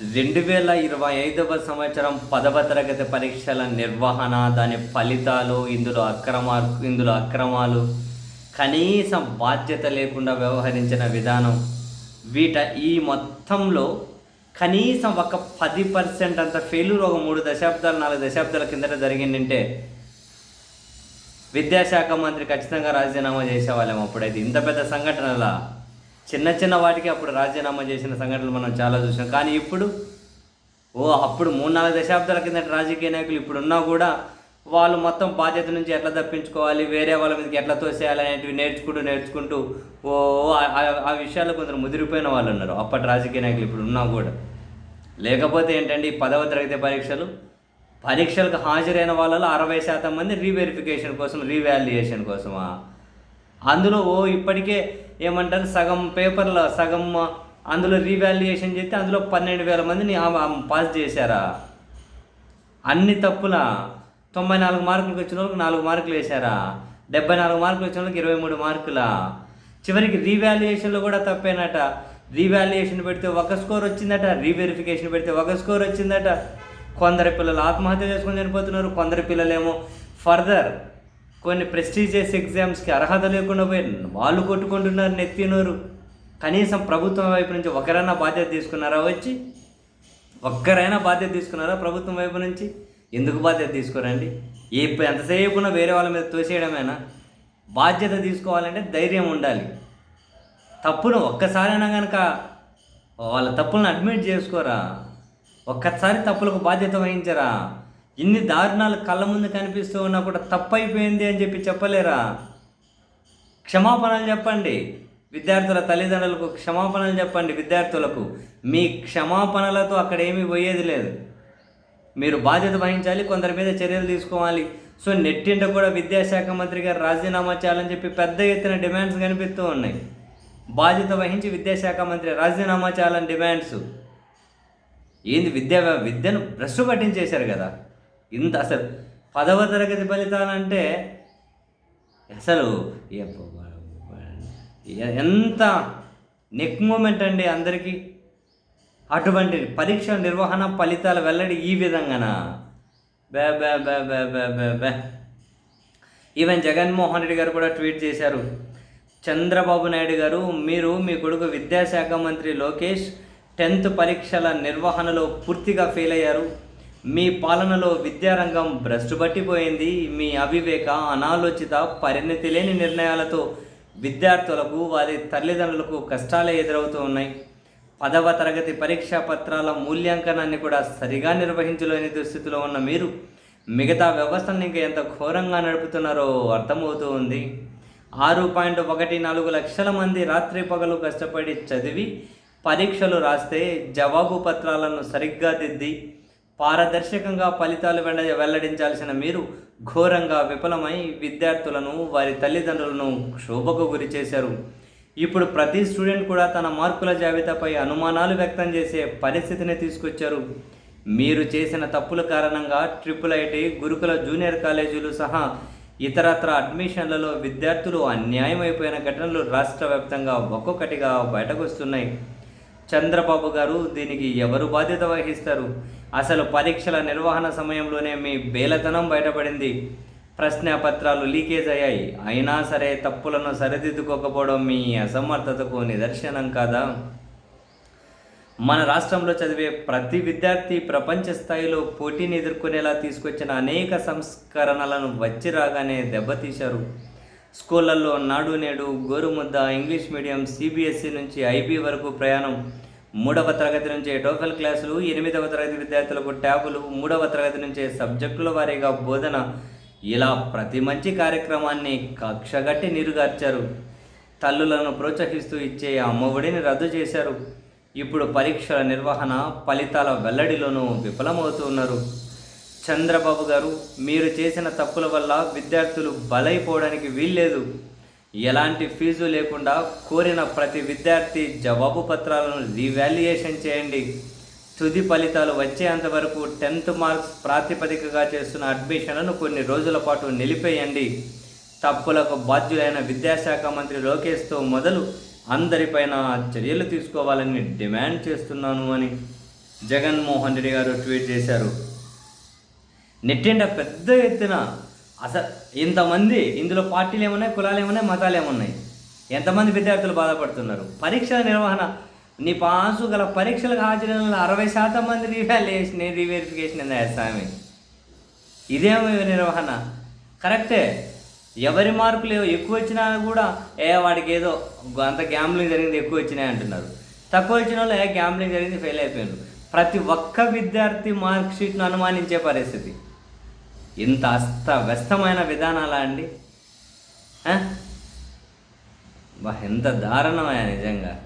రెండు వేల ఇరవై ఐదవ సంవత్సరం పదవ తరగతి పరీక్షల నిర్వహణ దాని ఫలితాలు ఇందులో అక్రమాలు ఇందులో అక్రమాలు కనీసం బాధ్యత లేకుండా వ్యవహరించిన విధానం. వీట ఈ మొత్తంలో కనీసం ఒక పది పర్సెంట్ అంత ఫెయిల్యూర్ ఒక మూడు దశాబ్దాలు నాలుగు దశాబ్దాల కిందట జరిగిందంటే విద్యాశాఖ మంత్రి ఖచ్చితంగా రాజీనామా చేసేవాళ్ళం అప్పుడైతే. ఇంత పెద్ద సంఘటనలా? చిన్న చిన్న వాటికి అప్పుడు రాజీనామా చేసిన సంఘటనలు మనం చాలా చూసాం. కానీ ఇప్పుడు ఓ అప్పుడు మూడు నాలుగు దశాబ్దాల కిందట రాజకీయ నాయకులు ఇప్పుడు ఉన్నా కూడా వాళ్ళు మొత్తం బాధ్యత నుంచి ఎట్లా తప్పించుకోవాలి వేరే వాళ్ళ మీదకి ఎట్లా తోసేయాలి అనేటివి నేర్చుకుంటూ నేర్చుకుంటూ ఓ ఆ- విషయాలు కొందరు ముదిరిపోయిన వాళ్ళు ఉన్నారు. అప్పటి రాజకీయ నాయకులు ఇప్పుడు ఉన్నా కూడా. లేకపోతే ఏంటంటే ఈ పదవ తరగతి పరీక్షలు పరీక్షలకు హాజరైన వాళ్ళలో అరవై శాతం మంది రీవెరిఫికేషన్ కోసం రీవాల్యుయేషన్ కోసమా? అందులో ఓ ఇప్పటికే ఏమంటారు సగం పేపర్లో సగం అందులో రీవాల్యుయేషన్ చేస్తే అందులో పన్నెండు వేల మందిని పాస్ చేశారా? అన్ని తప్పులా తొంభై నాలుగు మార్కులకు వచ్చిన వాళ్ళకి నాలుగు మార్కులు వేశారా? డెబ్బై నాలుగు మార్కులు వచ్చిన వాళ్ళకి ఇరవై మూడు మార్కులా? చివరికి రీవాల్యుయేషన్లో కూడా తప్పేనట. రీవాల్యుయేషన్ పెడితే ఒక స్కోర్ వచ్చిందట రీవెరిఫికేషన్ పెడితే ఒక స్కోర్ వచ్చిందట. కొందరు పిల్లలు ఆత్మహత్య చేసుకొని చనిపోతున్నారు కొందరు పిల్లలేమో ఫర్దర్ కొన్ని ప్రెస్టీజియస్ ఎగ్జామ్స్కి అర్హత లేకుండా పోయి వాళ్ళు కొట్టుకుంటున్నారు నెత్తినోరు. కనీసం ప్రభుత్వం వైపు నుంచి ఒకరైనా బాధ్యత తీసుకున్నారా వచ్చి? ఒక్కరైనా బాధ్యత తీసుకున్నారా ప్రభుత్వం వైపు నుంచి? ఎందుకు బాధ్యత తీసుకోరండి? ఏ ఎంతసేపు వేరే వాళ్ళ మీద తోసేయడమేనా? బాధ్యత తీసుకోవాలంటే ధైర్యం ఉండాలి. తప్పును ఒక్కసారైనా కనుక వాళ్ళ తప్పులను అడ్మిట్ చేసుకోరా? ఒక్కసారి తప్పులకు బాధ్యత వహించరా? ఇన్ని దారుణాలు కళ్ళ ముందు కనిపిస్తూ ఉన్నా కూడా తప్పైపోయింది అని చెప్పి చెప్పలేరా? క్షమాపణలు చెప్పండి. విద్యార్థుల తల్లిదండ్రులకు క్షమాపణలు చెప్పండి విద్యార్థులకు. మీ క్షమాపణలతో అక్కడ ఏమీ పోయేది లేదు. మీరు బాధ్యత వహించాలి కొందరి మీద చర్యలు తీసుకోవాలి. సో నెట్టింట కూడా విద్యాశాఖ మంత్రి గారు రాజీనామా చేయాలని చెప్పి పెద్ద ఎత్తున డిమాండ్స్ కనిపిస్తూ ఉన్నాయి. బాధ్యత వహించి విద్యాశాఖ మంత్రి రాజీనామా చేయాలని డిమాండ్స్. ఏంది విద్యా విద్యను భ్రష్టు పట్టించేశారు కదా. ఇంత అసలు పదవ తరగతి ఫలితాలంటే అసలు ఎంత నెక్ మూమెంట్ అండి అందరికీ. అటువంటి పరీక్ష నిర్వహణ ఫలితాల వెల్లడి ఈ విధంగానా? బే బే బే బే బే బే బే. ఈవెన్ జగన్మోహన్ రెడ్డి గారు కూడా ట్వీట్ చేశారు. చంద్రబాబు నాయుడు గారు మీరు మీ కొడుకు విద్యాశాఖ మంత్రి లోకేష్ టెన్త్ పరీక్షల నిర్వహణలో పూర్తిగా ఫెయిల్ అయ్యారు. మీ పాలనలో విద్యారంగం భ్రష్టు పట్టిపోయింది మీ అవివేక అనాలోచిత పరిణతి లేని నిర్ణయాలతో విద్యార్థులకు వారి తల్లిదండ్రులకు కష్టాలే ఎదురవుతూ ఉన్నాయి. పదవ తరగతి పరీక్షా పత్రాల మూల్యాంకనాన్ని కూడా సరిగా నిర్వహించలేని దుస్థితిలో ఉన్న మీరు మిగతా వ్యవస్థను ఇంకా ఎంత ఘోరంగా నడుపుతున్నారో అర్థమవుతూ ఉంది. ఆరు పాయింట్ ఒకటి నాలుగు లక్షల మంది రాత్రి పగలు కష్టపడి చదివి పరీక్షలు రాస్తే జవాబు పత్రాలను సరిగ్గా దిద్ది పారదర్శకంగా ఫలితాలు వెండ వెల్లడించాల్సిన మీరు ఘోరంగా విఫలమై విద్యార్థులను వారి తల్లిదండ్రులను క్షోభకు గురి చేశారు. ఇప్పుడు ప్రతి స్టూడెంట్ కూడా తన మార్కుల జాబితాపై అనుమానాలు వ్యక్తం చేసే పరిస్థితిని తీసుకొచ్చారు. మీరు చేసిన తప్పుల కారణంగా ట్రిపుల్ ఐటీ గురుకుల జూనియర్ కాలేజీలు సహా ఇతరత్ర అడ్మిషన్లలో విద్యార్థులు అన్యాయం అయిపోయిన ఘటనలు రాష్ట్ర వ్యాప్తంగా ఒక్కొక్కటిగా బయటకు వస్తున్నాయి చంద్రబాబు గారు దీనికి ఎవరు బాధ్యత వహిస్తారు? అసలు పరీక్షల నిర్వహణ సమయంలోనే మీ బేలతనం బయటపడింది. ప్రశ్నపత్రాలు లీకేజ్ అయ్యాయి. అయినా సరే తప్పులను సరిదిద్దుకోకపోవడం మీ అసమర్థతకు నిదర్శనం కాదా? మన రాష్ట్రంలో చదివే ప్రతి విద్యార్థి ప్రపంచ స్థాయిలో పోటీని ఎదుర్కొనేలా తీసుకొచ్చిన అనేక సంస్కరణలను వచ్చి రాగానే దెబ్బతీశారు. స్కూళ్ళల్లో Nadu Nedu Gorumudda English medium CBSE నుంచి ఐబీ వరకు ప్రయాణం. మూడవ తరగతి నుంచే టోఫెల్ క్లాసులు ఎనిమిదవ తరగతి విద్యార్థులకు ట్యాబులు మూడవ తరగతి నుంచే సబ్జెక్టుల వారీగా బోధన. ఇలా ప్రతి మంచి కార్యక్రమాన్ని కక్షగట్టి నీరుగార్చారు. తల్లులను ప్రోత్సహిస్తూ ఇచ్చే అమ్మఒడిని రద్దు చేశారు. ఇప్పుడు పరీక్షల నిర్వహణ ఫలితాల వెల్లడిలోనూ విఫలమవుతున్నారు చంద్రబాబు గారు మీరు చేసిన తప్పుల వల్ల విద్యార్థులు బలైపోవడానికి వీల్లేదు. ఎలాంటి ఫీజు లేకుండా కోరిన ప్రతి విద్యార్థి జవాబు పత్రాలను రీవాల్యుయేషన్ చేయండి. తుది ఫలితాలు వచ్చేంత వరకు టెన్త్ మార్క్స్ ప్రాతిపదికగా చేస్తున్న అడ్మిషన్లను కొన్ని రోజుల పాటు నిలిపేయండి. తప్పులకు బాధ్యులైన విద్యాశాఖ మంత్రి లోకేష్తో మొదలు అందరిపైన చర్యలు తీసుకోవాలని డిమాండ్ చేస్తున్నాను అని జగన్మోహన్ రెడ్డి గారు ట్వీట్ చేశారు. నెట్టింట పెద్ద ఎత్తున అసలు ఇంతమంది ఇందులో పార్టీలు ఏమున్నాయి కులాలు ఏమున్నాయి మతాలు ఏమున్నాయి? ఎంతమంది విద్యార్థులు బాధపడుతున్నారు? పరీక్షల నిర్వహణ నీ పాసు గల పరీక్షలకు హాజరైన అరవై శాతం మంది రీవాల్యుయేషన్ రీవెరిఫికేషన్ ఏందా స్వామి? ఇదేమో నిర్వహణ. కరెక్టే. ఎవరి మార్కులు ఎక్కువ వచ్చినా కూడా ఏ వాడికి ఏదో అంత గ్యాంబ్లింగ్ జరిగింది ఎక్కువ వచ్చినాయి అంటున్నారు. తక్కువ వచ్చిన వాళ్ళు ఏ గ్యాంబ్లింగ్ జరిగింది ఫెయిల్ అయిపోయారు ప్రతి ఒక్క విద్యార్థి మార్క్ షీట్ను అనుమానించే పరిస్థితి. ఇంత అస్తవ్యస్తమైన విధానాలా అండి? ఎంత దారుణమయ్యా నిజంగా.